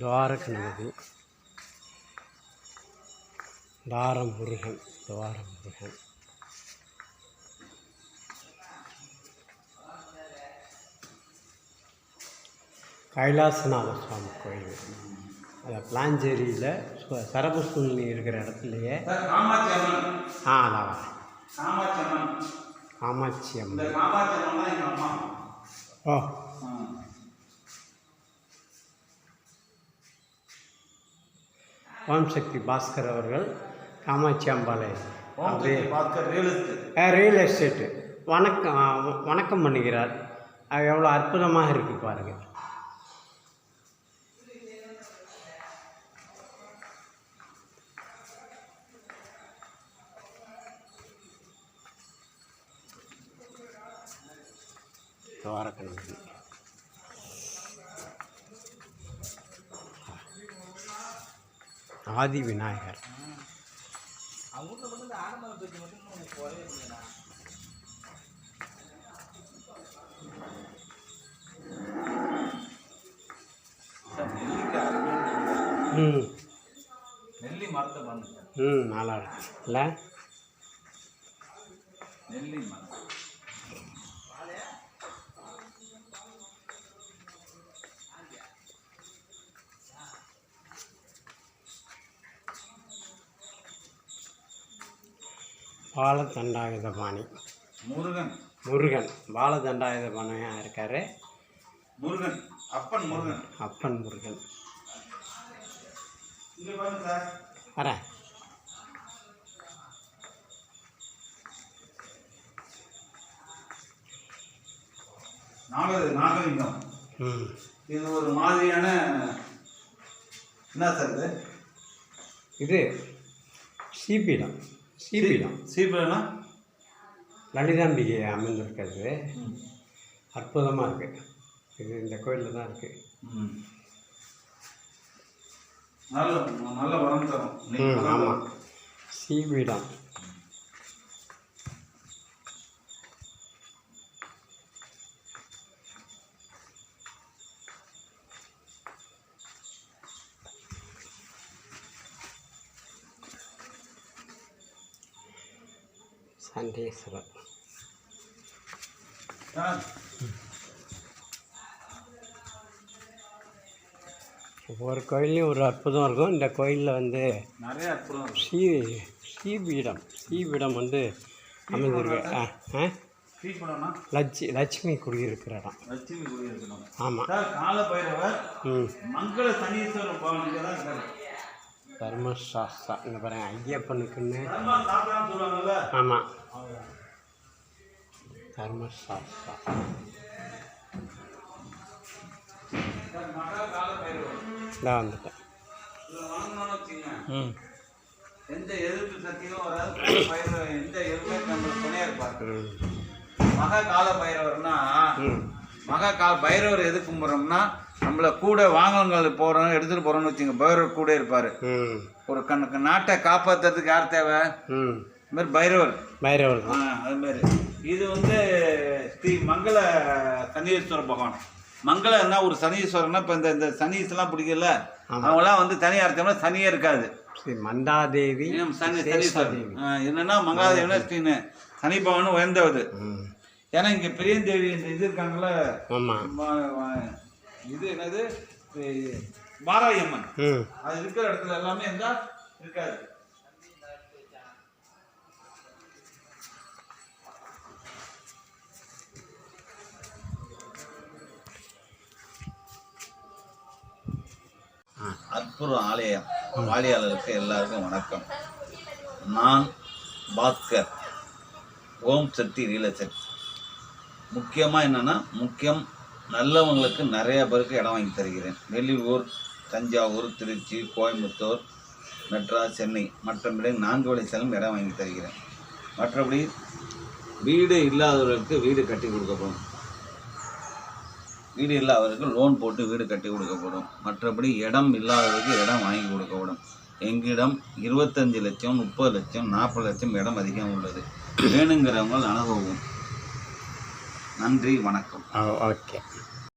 துவாரகநாதி தாரம் முருகன் துவாரம் முருகன். கைலாசநாத சுவாமி கோயில். அது பிளாஞ்சேரியில் சரபசுனி இருக்கிற இடத்துலையே ஆ அதான். காமாட்சி அம்மன். காமாட்சி அம்மன். ஓ ஓம் சக்தி பாஸ்கர் அவர்கள் காமாட்சி அம்பாளை. ஓம் அப்படியே. Sakthi Baskar real estate real estate வணக்கம் வணக்கம் பண்ணுகிறார். அது எவ்வளோ அற்புதமாக இருக்கு பாருங்க. துவாரகநாதி ஆதி விநாயகர். ம். நெல்லி மரத்தை பண்ணுங்க ம் நல்லா இருக்கு இல்லை? நெல்லி மரம் பாலதண்டாயுதபாணி. முருகன். முருகன். பாலதண்டாயுதபாணியாக இருக்கார். முருகன். அப்பன் முருகன். அப்பன் முருகன். இங்க பாருங்க சார். வரேன். நாக நாகலிங்கம். இது ஒரு மாதிரியான என்ன சார் இது? இது சீபீடம். சீபீடம் சீப்பிலனா லலிதாம்பிகை அமைந்திருக்கிறது. அற்புதமாக இருக்குது இது இந்த கோயிலில் தான் இருக்குது. நல்ல நல்ல வரம் தரும். ஆமாம் தரும். சண்டேஸ்வரர் ஒவ்வொரு கோயில்லையும் ஒரு அற்புதம் இருக்கும். இந்த கோயிலில் வந்து நிறைய அற்புதம். ஸ்ரீ ஸ்ரீபீடம் ஸ்ரீபீடம் வந்து அமைந்திருக்கு. ஆ ஆ? லட்சி லட்சுமி குடியிருக்கிற இடம் லட்சுமி குடியிருக்கணும். ஆமாம் சார் கால பைரவர் ம். மங்கள சனீஸ்வரர் பவன் இங்கே தான் தர்மசாஸ்தா இங்கே பாருங்க ஐயப்பனுக்குன்னு ஆமாம். தர்மசாஸ்தா இதான் வந்துட்டேன். ம். எந்த எதிர்ப்பு சக்தியும் வராது. எந்த எதிர்ப்புமே நம்மளுக்கு துணையா இருப்பார் மகா கால பைரவர்னா ம். மகா கால பைரவர் எது கும்பிட்றோம்னா நம்மள கூட வாங்கங்கள் போகிறோம் எடுத்துகிட்டு போகிறோம்னு வச்சுங்க பைரவர் கூட இருப்பார். ஒரு கணக்கு நாட்டை காப்பாற்றுறதுக்கு யார் தேவை? மாதிரி பைரவர். பைரவர். ஆ தான் அது மாதிரி. இது வந்து ஸ்ரீ மங்கள சனீஸ்வர பகவான். மங்களம்னா ஒரு சனீஸ்வரன்னா இப்போ இந்த இந்த சனீஸ்லாம் பிடிக்கல. ஆமா. அவங்களாம் வந்து தனியாக இருந்தோம்னா சனியே இருக்காது. ஸ்ரீ மந்தாதேவி சனி சனீஸ்வரன். என்னன்னா மங்காதேவினா ஸ்ரீனு. சனி பகவான் உயர்ந்தவது ஏன்னா இங்கே பெரியந்தேவி இந்த இது ம- இது என்னது? மாராயம்மன் அது இருக்கிற இடத்துல எல்லாமே இருந்தா இருக்காது. அற்புதம் ஆலயம். வாடியாளருக்கு எல்லாருக்கும் வணக்கம். நான் பாஸ்கர். ஓம் சக்தி எஸ்டேட் முக்கியமாக என்னென்னா முக்கியம் நல்லவங்களுக்கு நிறைய பேருக்கு இடம் வாங்கி தருகிறேன். வெளியூர் தஞ்சாவூர் திருச்சி கோயம்புத்தூர் மெட்ராஸ் சென்னை மற்றபடி நான்கு வழி செல்லும் இடம் வாங்கி தருகிறேன். மற்றபடி வீடு இல்லாதவர்களுக்கு வீடு கட்டி கொடுக்கப்படும் வீடு இல்லாதவருக்கு லோன் போட்டு வீடு கட்டி கொடுக்கப்படும் மற்றபடி இடம் இல்லாதவருக்கு இடம் வாங்கி கொடுக்கப்படும் எங்கிடம் இருபத்தஞ்சு லட்சம் முப்பது லட்சம் நாற்பது லட்சம் இடம் அதிகம் உள்ளது. வேணுங்கிறவங்க அனுபவம் நன்றி வணக்கம். ஓகே.